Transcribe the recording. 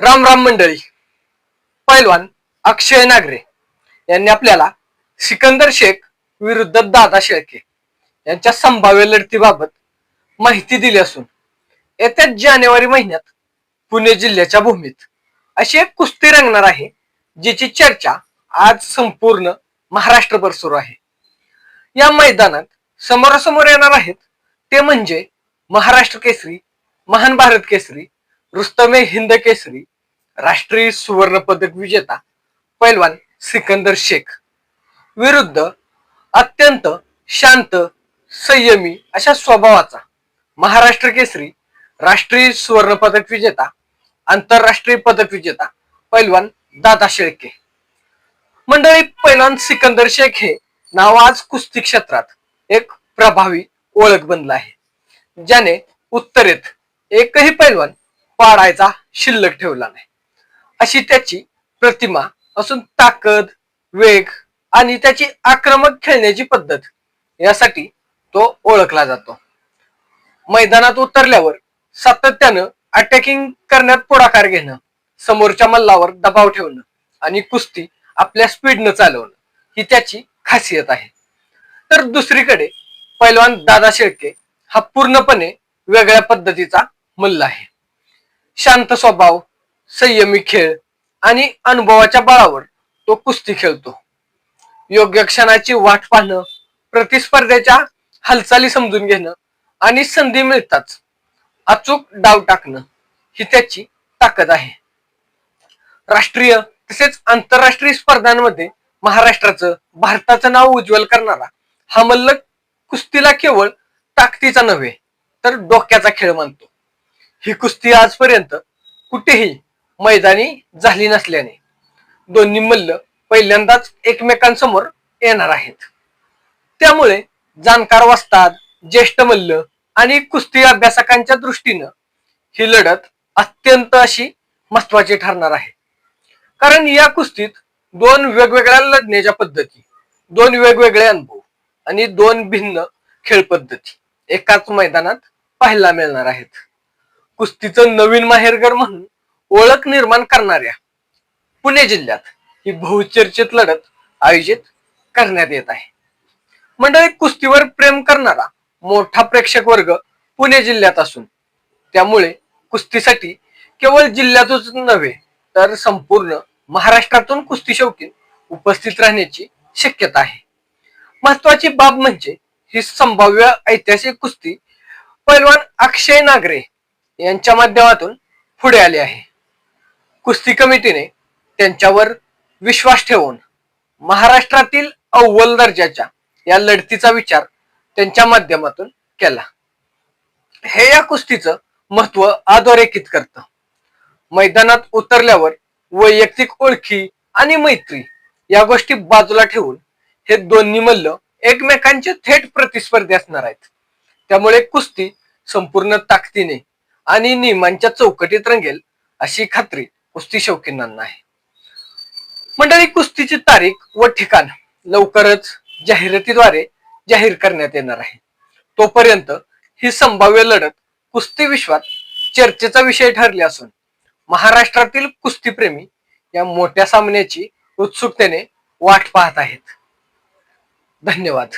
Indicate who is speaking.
Speaker 1: राम राम मंडळी पैलवान अक्षय नागरे यांनी आपल्याला सिकंदर शेख विरुद्ध दादा शेळके यांच्या संभाव्य लढतीबाबत माहिती दिली असून येत्या जानेवारी महिन्यात पुणे जिल्ह्याच्या भूमीत अशी एक कुस्ती रंगणार आहे जिची चर्चा आज संपूर्ण महाराष्ट्रभर सुरू आहे. या मैदानात समोरासमोर येणार आहेत ते म्हणजे महाराष्ट्र केसरी महान भारत केसरी रुस्तमे हिंद केसरी राष्ट्रीय सुवर्ण पदक विजेता पैलवान सिकंदर शेख. विरुद्ध अत्यंत शांत संयमी अशा स्वभावाचा महाराष्ट्र केसरी राष्ट्रीय सुवर्ण पदक विजेता आंतरराष्ट्रीय पदक विजेता पैलवान दादा शेळके. मंडळी पैलवान सिकंदर शेख हे नाव आज कुस्ती क्षेत्रात एक प्रभावी ओळख बनलं आहे. ज्याने उत्तरेत एकही पैलवान पाडायचा शिल्लक ठेवला नाही. अशी त्याची प्रतिमा असून ताकद वेग आणि त्याची आक्रमक खेळण्याची पद्धत यासाठी तो ओळखला जातो. मैदानात उतरल्यावर सातत्यानं अटॅकिंग करण्यात पुढाकार घेणं समोरच्या मल्लावर दबाव ठेवणं आणि कुस्ती आपल्या स्पीडनं चालवणं ही त्याची खासियत आहे. तर दुसरीकडे पैलवान दादा शेळके हा पूर्णपणे वेगळ्या पद्धतीचा मल्ल आहे. शांत स्वभाव संयमी खेळ आणि अनुभवाच्या बळावर तो कुस्ती खेळतो. योग्य क्षणाची वाट पाहणं प्रतिस्पर्ध्याच्या हालचाली समजून घेणं आणि संधी मिळताच अचूक डाव टाकणं ही त्याची ताकद आहे. राष्ट्रीय तसेच आंतरराष्ट्रीय स्पर्धांमध्ये महाराष्ट्राचं भारताचं नाव उज्ज्वल करणारा हा मल्ल कुस्तीला केवळ ताकदीचा नव्हे तर डोक्याचा खेळ मानतो. ही कुस्ती आजपर्यंत कुठेही मैदानी झाली नसल्याने दोन्ही मल्ल पहिल्यांदाच एकमेकांसमोर येणार आहेत. त्यामुळे जाणकार वाचतात ज्येष्ठ मल्ल आणि कुस्ती अभ्यासकांच्या दृष्टीनं ही लढत अत्यंत अशी महत्वाची ठरणार आहे. कारण या कुस्तीत दोन वेगवेगळ्या लढण्याच्या पद्धती दोन वेगवेगळे अनुभव आणि दोन भिन्न खेळ पद्धती एकाच मैदानात पाहायला मिळणार आहेत. कुस्तीचं नवीन माहेरघर म्हणून ओळख निर्माण करणाऱ्या पुणे जिल्ह्यात ही बहुचर्चित लढत आयोजित करण्यात येत आहे. मंडळी कुस्तीवर प्रेम करणारा मोठा प्रेक्षक वर्ग पुणे जिल्ह्यात असून त्यामुळे कुस्तीसाठी केवळ जिल्ह्यातच नव्हे तर संपूर्ण महाराष्ट्रातून कुस्ती शौकीन उपस्थित राहण्याची शक्यता आहे. महत्वाची बाब म्हणजे ही संभाव्य ऐतिहासिक कुस्ती पैलवान अक्षय नागरे यांच्या माध्यमातून पुढे आले आहे. कुस्ती कमिटीने त्यांच्यावर विश्वास ठेवून महाराष्ट्रातील अव्वल दर्जाच्या या लढतीचा विचार त्यांच्या माध्यमातून केला. हे या कुस्तीचं महत्त्व अधोरेखित करतं. मैदानात उतरल्यावर वैयक्तिक ओळखी आणि मैत्री या गोष्टी बाजूला ठेवून हे दोन्ही मल्ल एकमेकांचे थेट प्रतिस्पर्धी असणार आहेत. त्यामुळे कुस्ती संपूर्ण ताकदीने आणि नियमांच्या चौकटीत रंगेल अशी खात्री कुस्ती शौकीनांना आहे. मंडळी कुस्तीची तारीख व ठिकाण लवकरच जाहिरातीद्वारे जाहीर करण्यात येणार आहे. तोपर्यंत ही संभाव्य लढत कुस्ती विश्वात चर्चेचा विषय ठरली असून महाराष्ट्रातील कुस्तीप्रेमी या मोठ्या सामन्याची उत्सुकतेने वाट पाहत आहेत. धन्यवाद.